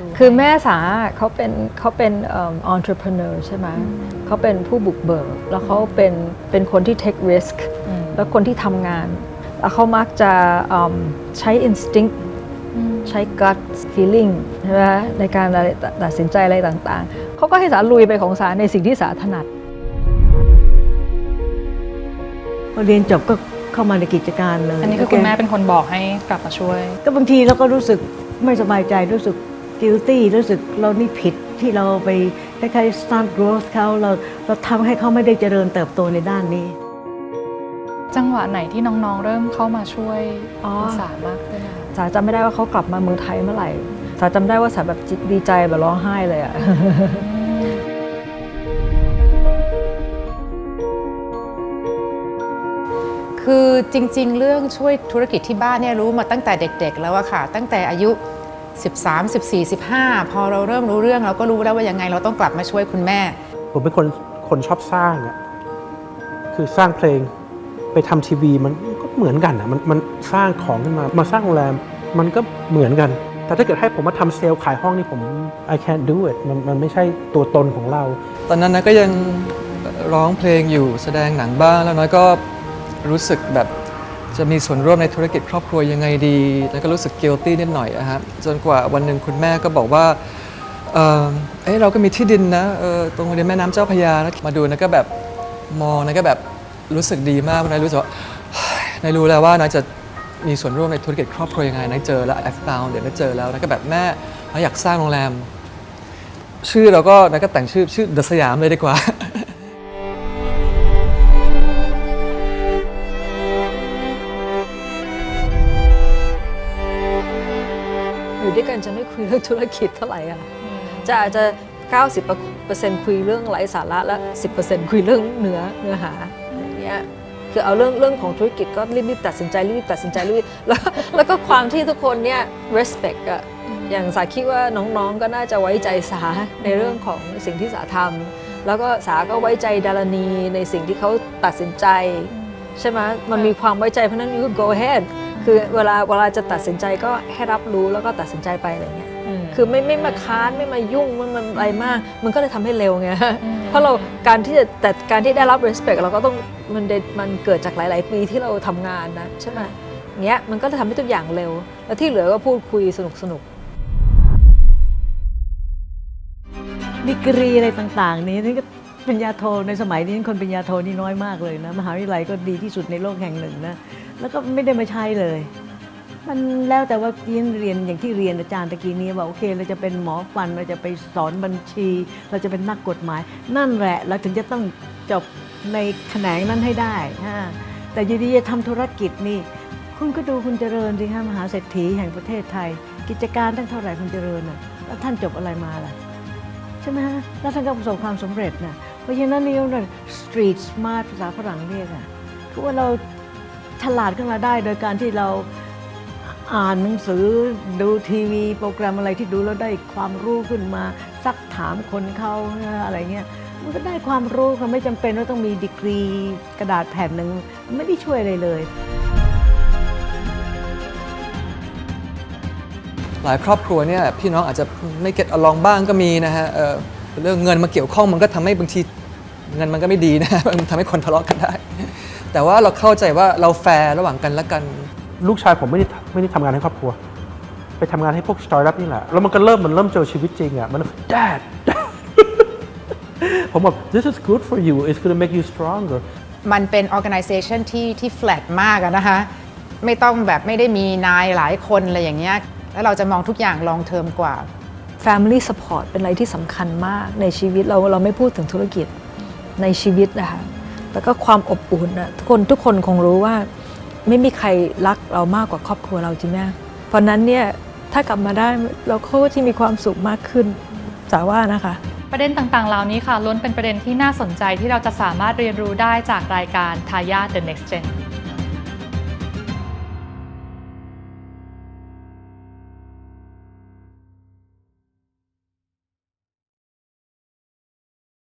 ดูคือแม่สาเขาเป็นเขาเป็นเอ่อ entrepreneur ใช่ไหมเขาเป็นผู้บุกเบิก แล้วเขาเป็นเป็นคนที่ take risk อืมแล้วคนที่ทำงาน แล้วเขามักจะเอิ่มใช้ instinct อืมใช้ gut feeling ใช่ไหมในการอะไรตัดสินใจอะไรต่างๆ เขาก็ให้สาลุยไปของสาในสิ่งที่สาถนัดพอเรียนจบก็เข้ามาในกิจการเลย อันนี้คือคุณแม่เป็นคนบอกให้กลับมาช่วย ก็บางทีเราก็รู้สึกไม่สบายใจรู้สึก guilty รู้สึกเรานี่ผิดที่เราไปคล้ายๆ start growth เขาเราเราทำให้เขาไม่ได้เจริญเติบโตในด้านนี้ จังหวะไหนที่น้องๆ เริ่มเข้ามาช่วยอ๋อคุณสามากขึ้นอะสาจำไม่ได้ว่าเขากลับมาเมืองไทยเมื่อไหร่ สาจำได้ว่าสาแบบจิตดีใจแบบร้องไห้เลยอะ คือจริงๆ เรื่องช่วยธุรกิจที่บ้านเนี่ยรู้มาตั้งแต่เด็ก ๆ แล้วอะค่ะ ตั้งแต่อายุ 13 14 15 พอเราเริ่มรู้เรื่องเราก็รู้แล้วว่ายังไงเราต้องกลับมาช่วยคุณแม่ ผมเป็นคนคนชอบสร้างอะคือสร้างเพลงไปทำทีวีมันก็เหมือนกันอะมันมันสร้างของขึ้นมามาสร้างโรงแรมมันก็เหมือนกัน แต่ถ้าเกิดให้ผมมาทำเซลล์ขายห้องนี่ผม I can't do it มันมันไม่ใช่ตัวตนของเรา ตอนนั้นนะก็ยังร้องเพลงอยู่แสดงหนังบ้างแล้วน้อยก็รู้สึกแบบ จะมีส่วนร่วมในธุรกิจครอบครัวยังไงดี แล้วก็รู้สึก guilty นิดหน่อยอะครับจนกว่าวันหนึ่งคุณแม่ก็บอกว่าเออเอ้ยเราก็มีที่ดินนะเออตรงรียนแม่น้ำเจ้าพระยานะมาดูนะก็แบบมองนะก็แบบรู้สึกดีมากนายรู้สึกว่านายรู้แล้วว่านายจะมีส่วนร่วมในธุรกิจครอบครัวยังไงนายเจอแล้ว I found เดี๋ยวนายเจอแล้วนายก็แบบแม่นายอยากสร้างโรงแรม ชื่อเราก็นายก็แต่งชื่อชื่อเดอะสยามเลยดีกว่า อยู่ด้วยกันจะไม่คุยเรื่องธุรกิจเท่าไหร่อะจะอาจจะ 90%คุยเรื่องไร้สาระและ 10%คุยเรื่องเนื้อเนื้อหาอย่างเงี้ยคือเอาเรื่องเรื่องของธุรกิจก็รีบๆตัดสินใจรีบๆตัดสินใจรีบๆแล้วแล้วก็ความที่ทุกคนเนี่ย respect อะอย่างสาคิดว่าน้องๆก็น่าจะไว้ใจสาในเรื่องของสิ่งที่สาทำแล้วก็สาก็ไว้ใจดารณีในสิ่งที่เขาตัดสินใจ ใช่ไหมมันมีความไว้ใจเพราะฉะนั้น you go ahead คือเวลาเวลาจะตัดสินใจก็ให้รับรู้แล้วก็ตัดสินใจไปอะไรเงี้ยคือไม่ไม่มาค้านไม่มายุ่งมันมันอะไรมาก มันก็เลยทำให้เร็วไงเพราะเราการที่จะแต่การที่ได้รับ respect เราก็ต้องมันเดมันเกิดจากหลาย ๆ ปีที่เราทำงานนะใช่ไหมเงี้ยมันก็จะทำให้ทุกอย่างเร็ว แล้วที่เหลือก็พูดคุยสนุกสนุกดีกรีอะไรต่าง ๆ นี้นี่ก็ปริญญาโทในสมัยนี้คนปริญญาโทนี่น้อยมากเลยนะมหาวิทยาลัยก็ดีที่สุดในโลกแห่งหนึ่งนะ แล้วก็ไม่ได้มาใช้เลย มันแล้วแต่ว่าเรียนเรียนอย่างที่เรียนอาจารย์ตะกี้นี้ว่าโอเค เราจะเป็นหมอฟันเราจะไปสอนบัญชี เราจะเป็นนักกฎหมาย นั่นแหละเราถึงจะต้องจบในแขนงนั้นให้ได้ฮะแต่อยูดีจะทำธุรกิจนี่ คุณก็ดูคุณเจริญสิฮะมหาเศรษฐีแห่งประเทศไทย กิจการตั้งเท่าไหร่คุณเจริญน่ะแล้วท่านจบอะไรมาล่ะใช่ไหมฮะแล้วท่านก็ประสบความสำเร็จนะเพราะฉะนั้นนี่เรา street smart ภาษาฝรั่งเรียกอะคือว่าเรา ฉลาดขึ้นมาได้โดยการที่เราอ่านหนังสือดูทีวี โปรแกรมอะไรที่ดูแล้วได้ความรู้ขึ้นมาซักถามคนเขาอะไรเงี้ยมันก็ได้ความรู้ค่ะไม่จำเป็นว่าต้องมีดีกรีกระดาษแผ่นหนึ่งไม่ได้ช่วยอะไรเลย หลายครอบครัวเนี่ยพี่น้องอาจจะไม่เก็ตอลองบ้างก็มีนะฮะเเรื่องเงินมาเกี่ยวข้องมันก็ทำให้บางทีเงินมันก็ไม่ดีนะมันทำให้คนทะเลาะกันได้ แต่ว่าเราเข้าใจว่าเราแฟร์ระหว่างกันและกัน ลูกชายผมไม่ได้ไม่ได้ทำงานให้ครอบครัว ไปทำงานให้พวกสตาร์ทอัพนี่แหละ แล้วมันก็เริ่มมันเริ่มเจอชีวิตจริงอะ มัน dad ผมบอก this is good for you it's going to make you stronger มันเป็น organization ที่ที่ flat มากอะนะคะ ไม่ต้องแบบไม่ได้มีนายหลายคนอะไรอย่างเงี้ย แล้วเราจะมองทุกอย่าง long term กว่า Family support เป็นอะไรที่สำคัญมากในชีวิตเราเราไม่พูดถึงธุรกิจในชีวิตนะคะ แล้วก็ความอบอุ่นนะทุกคนทุกคนคงรู้ว่า ไม่มีใครรักเรามากกว่าครอบครัวเราจริงไหมเพราะนั้นเนี่ยถ้ากลับมาได้เราก็ที่มีความสุขมากขึ้นสาว่านะคะ ประเด็นต่างๆ เหล่านี้ค่ะล้วนเป็นประเด็นที่น่าสนใจที่เราจะสามารถเรียนรู้ได้จากรายการทายาท The Next Gen